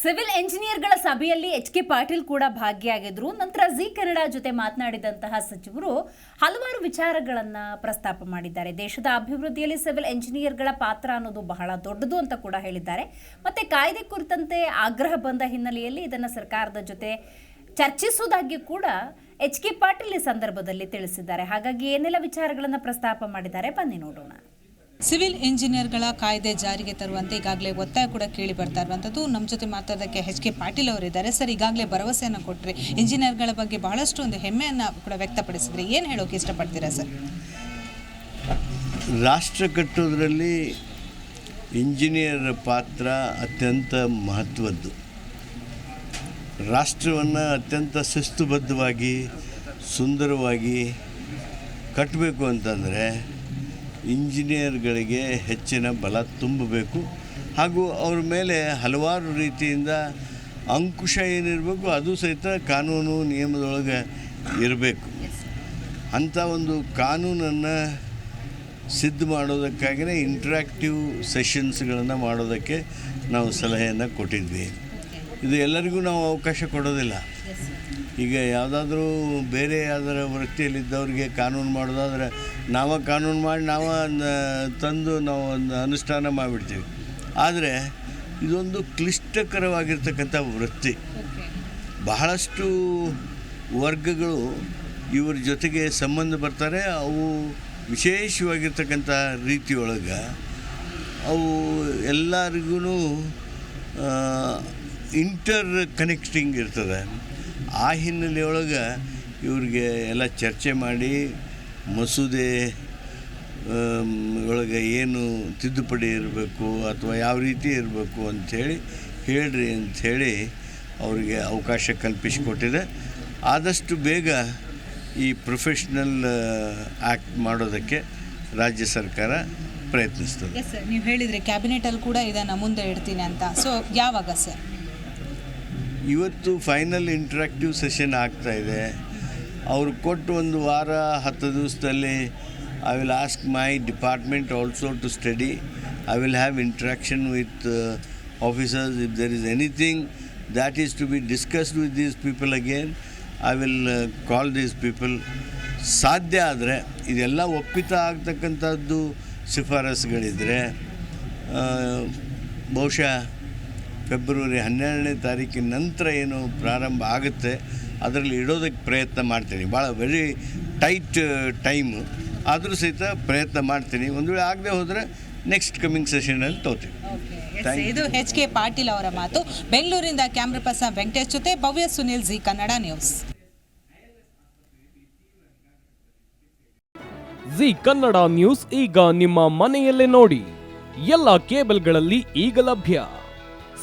Civil ಎಂಜಿನಿಯರ್ಗಳ ಸಭೆಯಲ್ಲಿ H K Patil ಕೂಡ ಭಾಗಿಯಾಗಿದ್ರು. ನಂತರ ಜಿ ಕನ್ನಡ ಜೊತೆ ಮಾತನಾಡಿದಂತಹ ಸಚಿವರು ಹಲವಾರು ವಿಚಾರಗಳನ್ನ ಪ್ರಸ್ತಾಪ ಮಾಡಿದ್ದಾರೆ. ದೇಶದ ಅಭಿವೃದ್ಧಿಯಲ್ಲಿ ಸಿವಿಲ್ ಎಂಜಿನಿಯರ್ಗಳ ಪಾತ್ರ ಅನ್ನೋದು ಬಹಳ ದೊಡ್ಡದು ಅಂತ ಕೂಡ ಹೇಳಿದ್ದಾರೆ. ಮತ್ತೆ ಕಾಯ್ದೆ ಕುರಿತಂತೆ ಆಗ್ರಹ ಬಂದ ಹಿನ್ನೆಲೆಯಲ್ಲಿ ಇದನ್ನ ಸರ್ಕಾರದ ಜೊತೆ ಚರ್ಚಿಸುವುದಾಗಿ ಕೂಡ ಎಚ್ ಕೆ ಪಾಟೀಲ್ ಈ ಸಂದರ್ಭದಲ್ಲಿ ತಿಳಿಸಿದ್ದಾರೆ. ಹಾಗಾಗಿ ಏನೆಲ್ಲ ವಿಚಾರಗಳನ್ನು ಪ್ರಸ್ತಾಪ ಮಾಡಿದ್ದಾರೆ? ಬನ್ನಿ ನೋಡೋಣ. ಸಿವಿಲ್ ಇಂಜಿನಿಯರ್ಗಳ ಕಾಯ್ದೆ ಜಾರಿಗೆ ತರುವಂತೆ ಈಗಾಗಲೇ ಒತ್ತಾಯ ಕೂಡ ಕೇಳಿ ಬರ್ತಾ ಇರುವಂಥದ್ದು. ನಮ್ಮ ಜೊತೆ ಮಾತಾಡೋದಕ್ಕೆ ಎಚ್ ಕೆ ಪಾಟೀಲ್ ಅವರಿದ್ದಾರೆ. ಸರ್, ಈಗಾಗಲೇ ಭರವಸೆಯನ್ನು ಕೊಟ್ಟರೆ ಇಂಜಿನಿಯರ್ಗಳ ಬಗ್ಗೆ ಬಹಳಷ್ಟು ಒಂದು ಹೆಮ್ಮೆಯನ್ನು ಕೂಡ ವ್ಯಕ್ತಪಡಿಸಿದ್ರೆ. ಏನು ಹೇಳೋಕೆ ಇಷ್ಟಪಡ್ತೀರಾ ಸರ್? ರಾಷ್ಟ್ರ ಕಟ್ಟೋದ್ರಲ್ಲಿ ಇಂಜಿನಿಯರ್ ಪಾತ್ರ ಅತ್ಯಂತ ಮಹತ್ವದ್ದು. ರಾಷ್ಟ್ರವನ್ನು ಅತ್ಯಂತ ಶಿಸ್ತುಬದ್ಧವಾಗಿ, ಸುಂದರವಾಗಿ ಕಟ್ಟಬೇಕು ಅಂತಂದರೆ ಇಂಜಿನಿಯರ್ಗಳಿಗೆ ಹೆಚ್ಚಿನ ಬಲ ತುಂಬಬೇಕು. ಹಾಗೂ ಅವ್ರ ಮೇಲೆ ಹಲವಾರು ರೀತಿಯಿಂದ ಅಂಕುಶ ಏನಿರಬೇಕು ಅದು ಸಹಿತ ಕಾನೂನು ನಿಯಮದೊಳಗೆ ಇರಬೇಕು. ಅಂಥ ಒಂದು ಕಾನೂನನ್ನು ಸಿದ್ಧ ಮಾಡೋದಕ್ಕಾಗಿಯೇ ಇಂಟ್ರ್ಯಾಕ್ಟಿವ್ ಸೆಷನ್ಸ್ಗಳನ್ನು ಮಾಡೋದಕ್ಕೆ ನಾವು ಸಲಹೆಯನ್ನು ಕೊಟ್ಟಿದ್ವಿ. ಇದು ಎಲ್ಲರಿಗೂ ನಾವು ಅವಕಾಶ ಕೊಡೋದಿಲ್ಲ. ಈಗ ಯಾವುದಾದ್ರೂ ಬೇರೆ ಯಾವ್ದಾರ ವೃತ್ತಿಯಲ್ಲಿದ್ದವ್ರಿಗೆ ಕಾನೂನು ಮಾಡೋದಾದ್ರೆ ನಾವು ಕಾನೂನು ಮಾಡಿ ನಾವು ತಂದು ನಾವು ಒಂದು ಅನುಷ್ಠಾನ ಮಾಡಿಬಿಡ್ತೀವಿ. ಆದರೆ ಇದೊಂದು ಕ್ಲಿಷ್ಟಕರವಾಗಿರ್ತಕ್ಕಂಥ ವೃತ್ತಿ. ಬಹಳಷ್ಟು ವರ್ಗಗಳು ಇವ್ರ ಜೊತೆಗೆ ಸಂಬಂಧ ಬರ್ತಾರೆ ಅವು ವಿಶೇಷವಾಗಿರ್ತಕ್ಕಂಥ ರೀತಿಯೊಳಗೆ ಅವು ಎಲ್ಲರಿಗೂ ಇಂಟರ್ ಕನೆಕ್ಟಿಂಗ್ ಇರ್ತದೆ. ಆ ಹಿನ್ನೆಲೆಯೊಳಗೆ ಇವ್ರಿಗೆ ಎಲ್ಲ ಚರ್ಚೆ ಮಾಡಿ, ಮಸೂದೆ ಒಳಗೆ ಏನು ತಿದ್ದುಪಡಿ ಇರಬೇಕು ಅಥವಾ ಯಾವ ರೀತಿ ಇರಬೇಕು ಅಂಥೇಳಿ ಹೇಳ್ರಿ ಅಂಥೇಳಿ ಅವರಿಗೆ ಅವಕಾಶ ಕಲ್ಪಿಸಿಕೊಟ್ಟಿದೆ. ಆದಷ್ಟು ಬೇಗ ಈ ಪ್ರೊಫೆಷ್ನಲ್ ಆ್ಯಕ್ಟ್ ಮಾಡೋದಕ್ಕೆ ರಾಜ್ಯ ಸರ್ಕಾರ ಪ್ರಯತ್ನಿಸ್ತದೆ. ಸರ್ ನೀವು ಹೇಳಿದರೆ ಕ್ಯಾಬಿನೆಟಲ್ಲಿ ಕೂಡ ಇದನ್ನು ಮುಂದೆ ಇಡ್ತೀನಿ ಅಂತ. ಸೊ ಯಾವಾಗ ಸರ್ ಇವತ್ತು ಫೈನಲ್ ಇಂಟ್ರಾಕ್ಟಿವ್ ಸೆಷನ್ ಆಗ್ತಾ ಇದೆ. ಅವರು ಕೊಟ್ಟು ಒಂದು ವಾರ, ಹತ್ತು ದಿವಸದಲ್ಲಿ I will ask my department also to study I will have interaction with officers if there is anything that is to be discussed with these people again I will call these people ಸಾಧ್ಯ ಆದರೆ ಇದೆಲ್ಲ ಒಪ್ಪಿತ ಆಗ್ತಕ್ಕಂಥದ್ದು ಶಿಫಾರಸುಗಳಿದ್ದರೆ ಬಹುಶಃ February ಹನ್ನೆರಡನೇ ತಾರೀಕಿನ ನಂತರ ಏನು ಪ್ರಾರಂಭ ಆಗುತ್ತೆ ಅದರಲ್ಲಿ ಇಡೋದಕ್ಕೆ ಪ್ರಯತ್ನ ಮಾಡ್ತೀನಿ. ಭಾಳ ವೆರಿ ಟೈಟ್ ಟೈಮು ಆದರೂ ಸಹಿತ ಪ್ರಯತ್ನ ಮಾಡ್ತೀನಿ. ಒಂದು ವೇಳೆ ಆಗದೆ ಹೋದರೆ ನೆಕ್ಸ್ಟ್ ಕಮಿಂಗ್ ಸೆಷನಲ್ಲಿ you. ಇದು ಎಚ್ ಕೆ ಪಾಟೀಲ್ ಅವರ ಮಾತು. ಬೆಂಗಳೂರಿಂದ ಕ್ಯಾಮ್ರಾ ಪರ್ಸನ್ ವೆಂಕಟೇಶ್ ಜೊತೆ ಭವ್ಯ ಸುನಿಲ್ ಜಿ ಕನ್ನಡ ನ್ಯೂಸ್. ಜಿ ಕನ್ನಡ ನ್ಯೂಸ್ ಈಗ ನಿಮ್ಮ ಮನೆಯಲ್ಲೇ ನೋಡಿ. ಎಲ್ಲ ಕೇಬಲ್ಗಳಲ್ಲಿ ಈಗ ಲಭ್ಯ.